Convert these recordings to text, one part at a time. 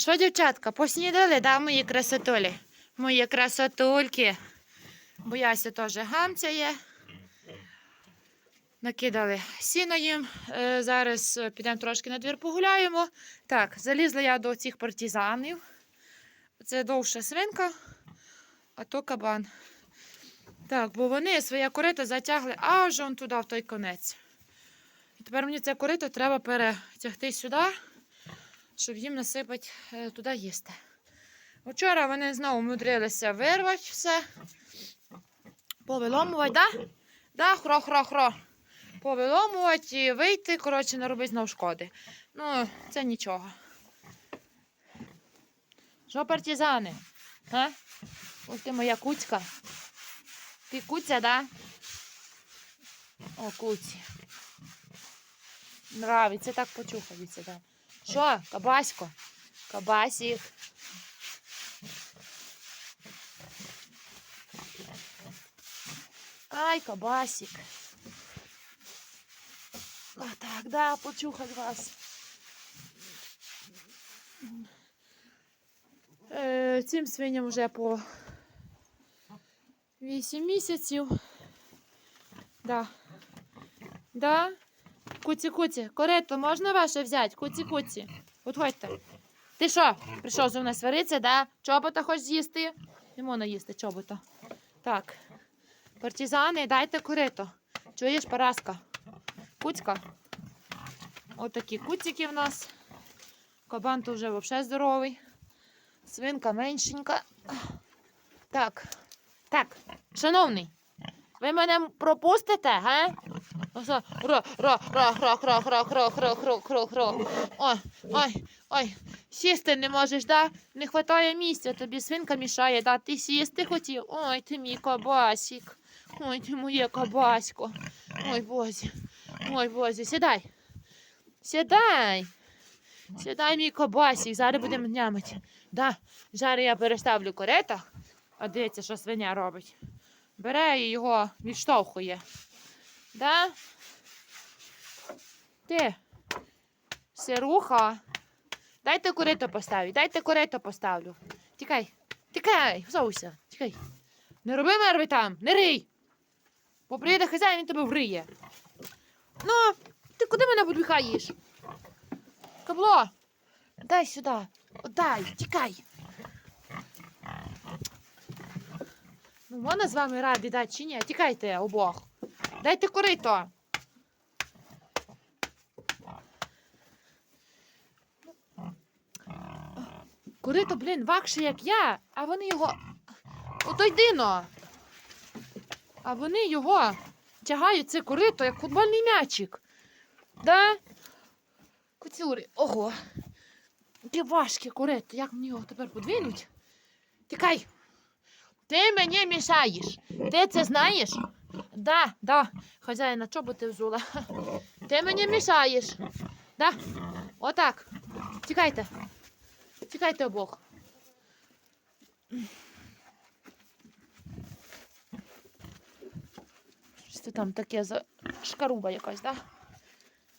Що, дівчатка, поснідали, да, мої красотулі? Мої красотульки. Бояся теж гамцяє. Накидали сіно їм. Е, Зараз е, підемо трошки на двір погуляємо. Так, залізла я до цих партизанів. Це довша свинка, а то кабан. Так, бо вони своє корито затягли аж он туди, в той конець. І тепер мені це корито треба перетягти сюди, щоб їм насипати е, туди їсти. Вчора вони знову мудрилися вирвати все. Повиломувати, да? Да, хро-хро-хро. Повиломувати і вийти, коротше, не робити знов шкоди. Ну, це нічого. Що, партизани? А? Ось ти моя куцька. Ти куця, да? О, куці. Нравиться, так почухається, да. Що, кабасько? Кабасік. Ай, кабасик. А так, да, почухать вас. Е, цим свиням вже по 8 місяців. Да. Да. Куці-куці, корито можна ваше взяти? Куці-куці. Підходьте. Ти що, прийшов зі мною сваритися, да? Чобота хочеш з'їсти? Не можна їсти чобота. Так. Партизани, дайте корито. Чуєш, Параска? Куцька. Отакі куцики в нас. Кабан то вже взагалі здоровий. Свинка меншенька. Так. Так, шановний, ви мене пропустите, га? Ро, ро, ро, ро, ро, ро, ро, ро, ро, ро, ро. Ой, ой, ой, сісти не можеш, да? Не вистачає місця, тобі свинка мішає, да? Ти сісти хотів? Ой, ти мій кабасик. Ой, ти моє кабасько. Ой, бозі. Ой, бозі, сідай. Сідай. Сідай, мій кабасик, зараз будемо нямити. Да, зараз я переставлю корета. А дивіться, що свиня робить. Бере і його відштовхує. Да? Ти, сируха. Дайте корито поставлю, дайте корито поставлю. Тікай, тікай, всовуйся, тікай. Не роби мерви там, не рий. Бо приїде хазяїн, він тебе вриє. Ну, ти куди мене підбігаєш? Кабло, дай сюди. Дай, тікай. Ну, можна з вами раді дати чи ні? Тікайте обох. Дайте корито. Корито, блін, вакше, як я, а вони його. Ото йди но. А вони його тягають це корито, як футбольний м'ячик. Да? Куцюри, ого. Яке важке корито, як мені його тепер подвинуть? Тікай. Ти мені мішаєш. Ти це знаєш? Да, да. Хазяїна, чого ти взула? Ти мені мішаєш. Да. Отак. Тікайте. Тікайте обох. Щось це там таке за шкаруба якась, да?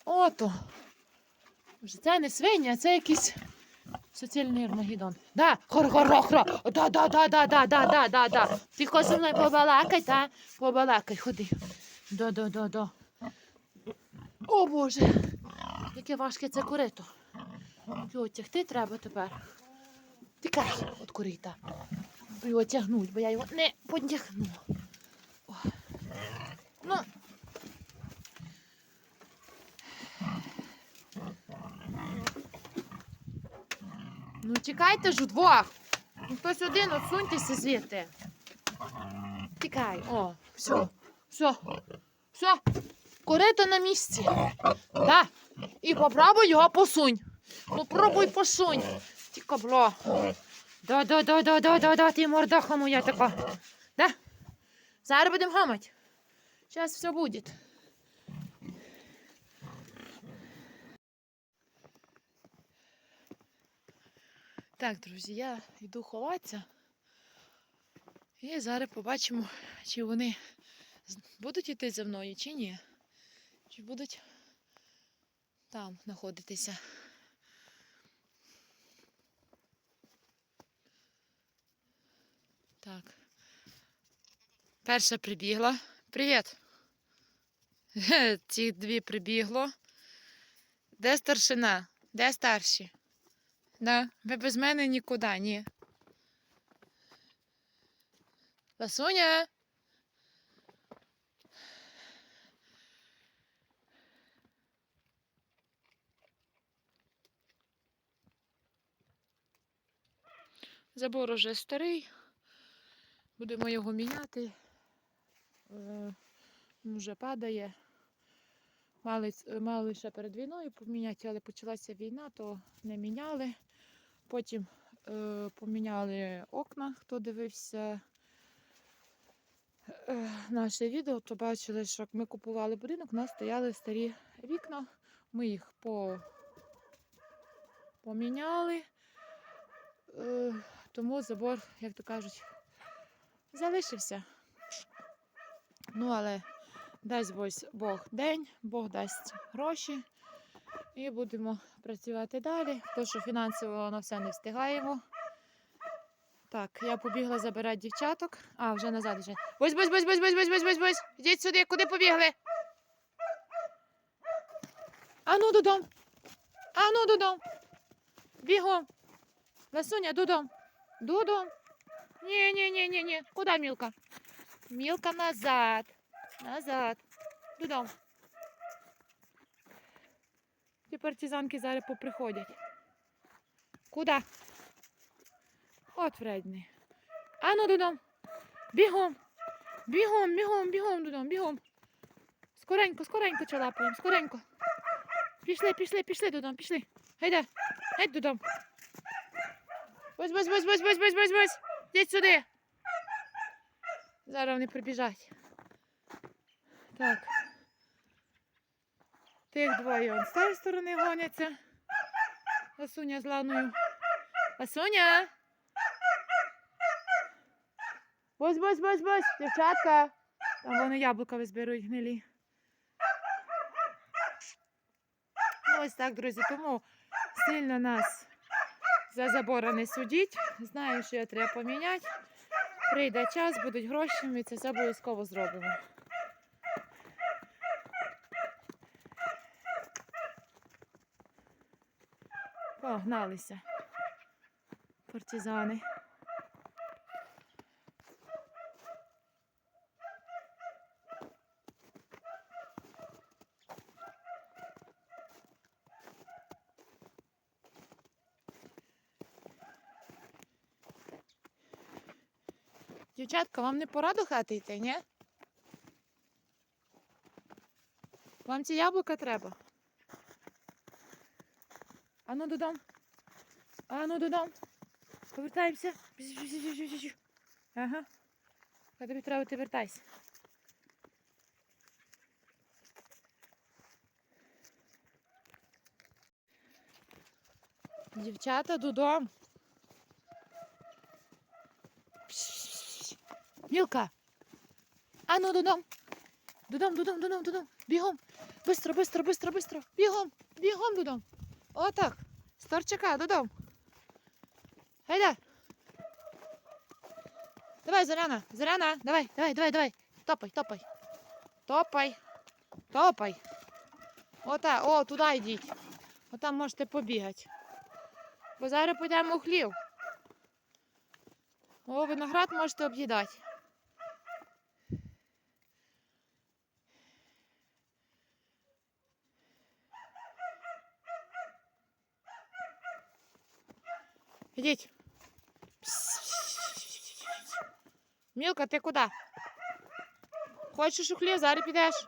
Ото. Це не свиня, а це якийсь суцільний Армагеддон. Да, хор-хор-хор. Да, да, да, да, да, да, да, да, да. Ти хоч зі мною побалакай, та? Побалакай, ходи. Да, да, да, да. О, Боже. Яке важке це корито. Його тягти треба тепер. Тікай від корита. Його тягнуть, бо я його не потягну. Ну. Ну тікайте ж удвох. Ну, Хтось один отсуньтеся звідти. Тікай. О, все. Все. Все. Корито на місці. Да. І попробуй його посунь. Ну пробуй посунь. Ті кабло. Да, да, да, да, да, да, да, ти мордаха моя така. Да? Зараз будемо гамати. Зараз все буде. Так, друзі, я йду ховатися. І зараз побачимо, чи вони будуть йти за мною, чи ні. Чи будуть там знаходитися. Так. Перша прибігла. Привіт! Ці дві прибігло. Де старшина? Де старші? Да. Ви без мене нікуди, ні. Ласуня. Забор уже старий. Будемо його міняти. Е, Він вже падає. Мали, мали ще перед війною поміняти, але почалася війна, то не міняли. Потім е, поміняли окна, хто дивився е, наше відео, то бачили, що як ми купували будинок, у нас стояли старі вікна. Ми їх по... поміняли. Е, тому забор, як то кажуть, залишився. Ну, але дасть Бось Бог день, Бог дасть гроші. І будемо працювати далі. То, що фінансово на все не встигаємо. Так, я побігла забирати дівчаток. А, вже назад вже. Бось, бось, бось, бось, бось, бось, бось, бось, бось. Ідіть сюди, куди побігли? Ану додому. Ану додому. Бігом. Ласуня, додому. Додому. Ні, ні, ні, ні, ні. Куди Мілка? Мілка назад. Назад. Додому. Ті партизанки зараз поприходять. Куди? От вредний. Ану додому. Бігом. Бігом, бігом, бігом додому, бігом. Скоренько, скоренько чалапаємо, скоренько. Пішли, пішли, пішли додому, пішли. Гайда, геть додому. Бось, бось, бось, бось, бось, бось, бось. Йдіть сюди. Зараз вони прибіжать. Так. Тих двоє з тієї сторони гоняться. Ласуня з ланою. Ласуня. Бось, бось, бось, бось, дівчатка. Там вони яблука визберуть гнилі. Ну, ось так, друзі, тому сильно нас за забора не судіть. Знаю, що його треба поміняти. Прийде час, будуть гроші, ми це все обов'язково зробимо. Погналися. Партизани. Дівчатка, вам не пора до хати йти, ні? Вам ці яблука треба? Ану додому. Ану додому. Повертаємося. Ага. Хай тобі треба, ти вертайся. Дівчата додому. Мілка. Ану додому. Додому, додому, додому, додому. Бігом. Бистро, бистро, бистро, бистро. Бігом, бігом додому. Отак. Старчака, додому. Гайда. Давай, Зоряна, Зоряна, давай, давай, давай, давай. Топай, топай. Топай. Топай. Ота, о, туди йдіть. Отам можете побігати. Бо зараз підемо у хлів. О, виноград можете об'їдати. Ідіть. Мілка, ти куди? Хочеш у хлів, зараз підеш.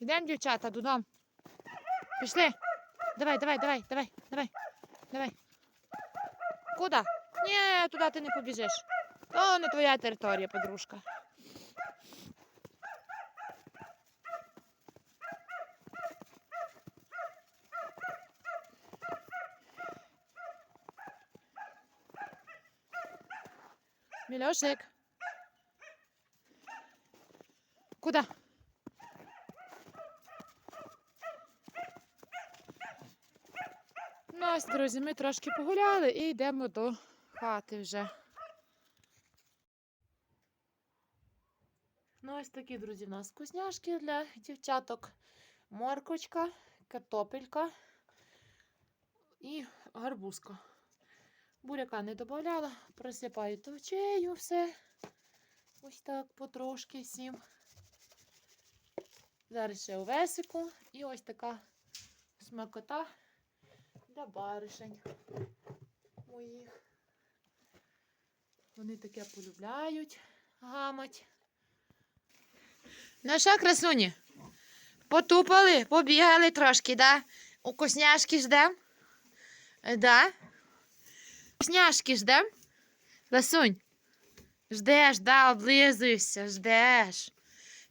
Йдемо, дівчата, додому. Пішли. Давай, давай, давай, давай, давай, давай. Куди? Ні, туди ти не побіжиш. То не твоя територія, подружка. Мільошик. Куди? Ну ось, друзі, ми трошки погуляли і йдемо до хати вже. Ну, ось такі, друзі, в нас вкусняшки для дівчаток. Моркочка, картопелька і гарбузка. Буряка не додавала, просипаю товчею все. Ось так потрошки всім. Зараз ще овесику і ось така смакота для баришень моїх. Вони таке полюбляють гамать. Що, красуні? Потупали, побігали трошки, да? У косняшки ждем? Е, Да? Косняшки ждем? Ласунь, ждеш, да, облизуєшся, ждеш.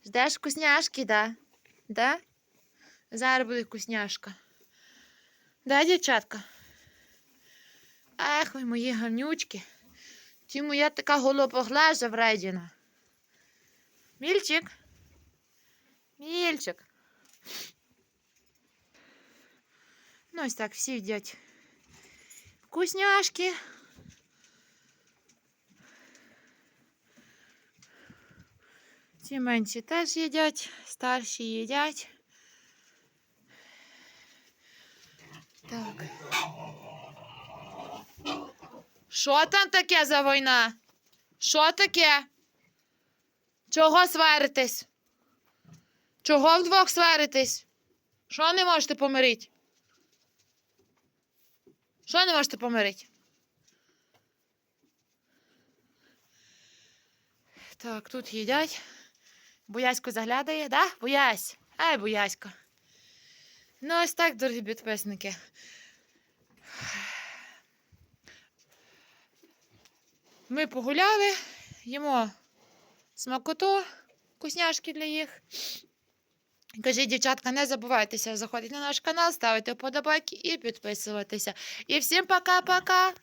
Ждеш вкусняшки, да? Да? Зараз буде вкусняшка. Да, дівчатка? Ах, ви мої гарнючки. Ті моя така голубоглаза вредіна. Мільчик. Мільчик. Ну, ось так всі їдять вкусняшки. Ці менші теж їдять, старші їдять. Так. Що там таке за війна? Що таке? Чого сваритесь? Чого вдвох сваритесь? Що не можете помирити? Що не можете помирити? Так, тут їдять. Буясько заглядає, да? Буясь. Ай, буясько. Ну, ось так, дорогі підписники. Ми погуляли, їмо смакоту, вкусняшки для їх. Кажіть, дівчатка, не забувайтеся заходити на наш канал, ставити вподобайки і підписуватися. І всім пока-пока!